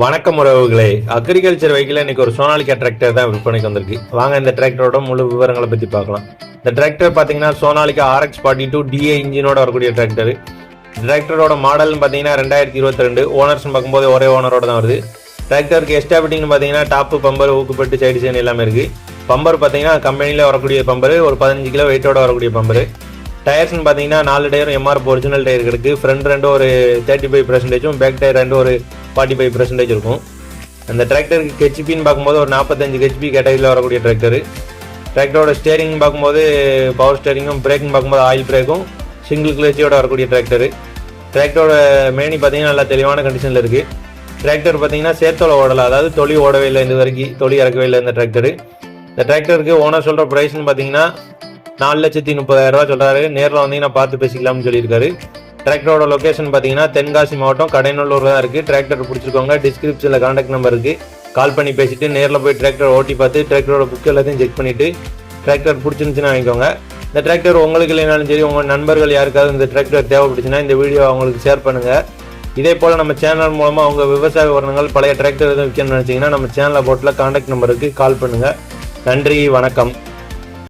வணக்கம் உறவுகளே. அக்ரிகல்ச்சர் வைக்கல இன்னைக்கு ஒரு சோனாலிகா டிராக்டர் தான் விற்பனைக்கு வந்திருக்கு. வாங்க இந்த டிராக்டரோட முழு விவரங்களை பற்றி பார்க்கலாம். இந்த டிராக்டர் பார்த்தீங்கன்னா Sonalika RX forty two DA இன்ஜினோட வரக்கூடிய டிராக்டர் டிராக்டரோட மாடல்னு பார்த்தீங்கன்னா ரெண்டாயிரத்தி இருபத்தி ரெண்டு. ஓனர்ஸ்னு பார்க்கும்போது ஒரே ஓனரோட தான் வருது. டிராக்டருக்கு எஸ்டா ஃபிட்டிங்னு பார்த்தீங்கன்னா டாப்பு பம்பர் ஊக்குப்பட்டு சைடு சைன் எல்லாமே இருக்கு. பம்பர் பார்த்தீங்கன்னா கம்பெனியில் வரக்கூடிய பம்பர் ஒரு பதினஞ்சு கிலோ வெயிட்டோட வரக்கூடிய பம்பர் டயர்ஸ்னு பார்த்தீங்கன்னா நாலு டயரும் M R F original tyre front front ரெண்டு ஒரு தேர்ட்டி ஃபைவ் பர்சன்டேஜும் பேக் டயர் ரெண்டு ஒரு ஃபார்ட்டி ஃபைவ் பர்சன்டேஜ் இருக்கும். அந்த டிராக்டருக்கு ஹெச்பின்னு பார்க்கும்போது ஒரு நாற்பத்தஞ்சு ஹெச்பி கேட்டகரியில் வரக்கூடிய டிராக்டர் டிராக்டரோட ஸ்டேரிங் பார்க்கும்போது பவர் ஸ்டேரிங்கும் பிரேக்கிங் பார்க்கும்போது ஆயில் பிரேக்கும் சிங்கிள் கிளச்சியோட வரக்கூடிய டிராக்டர் டிராக்டரோட மேனி பார்த்தீங்கன்னா நல்லா தெளிவான கண்டிஷனில் இருக்குது டிராக்டர் பார்த்தீங்கன்னா சேர்த்தோல ஓடலை அதாவது தொழி ஓடவே இல்லை இந்த வரைக்கும் தொழி இறக்கவே இல்லை இந்த டிராக்டர் இந்த டிராக்டருக்கு ஓனர் சொல்கிற ப்ரைஸ்னு பார்த்தீங்கன்னா நாலு லட்சத்தி முப்பதாயிரம் ரூபா சொல்கிறாரு நேரில் வந்தீங்கன்னா பார்த்து பேசிக்கலாம்னு சொல்லியிருக்காரு. டிராக்டரோட லொக்கேஷன் பார்த்தீங்கன்னா தென்காசி மாவட்டம் கடைநல்லூர் தான் இருக்குது டிராக்டர் பிடிச்சிருக்கோங்க டிஸ்கிரிப்ஷனில் காண்டாக்ட் நம்பர் இருக்குது கால் பண்ணி பேசிட்டு நேரில் போய் டிராக்டர் ஓட்டி பார்த்து டிராக்டரோட புக் எல்லாத்தையும் செக் பண்ணிவிட்டு டிராக்டர் பிடிச்சிருந்துச்சுன்னா வாங்கிக்கோங்க. இந்த டிராக்டர் உங்களுக்கு இல்லைனாலும் சரி உங்கள் நண்பர்கள் யாருக்காவது இந்த டிராக்டர் தேவைப்பட்டுச்சுன்னா இந்த வீடியோ அவங்களுக்கு ஷேர் பண்ணுங்கள் இதே போல் நம்ம சேனல் மூலமாக அவங்க விவசாய உரணங்கள் பழைய டிராக்டர் எதுவும் விற்கணும்னு நினச்சிங்கன்னா நம்ம சேனலை போட்டில் காண்டாக்ட் நம்பருக்கு கால் பண்ணுங்கள் நன்றி வணக்கம்.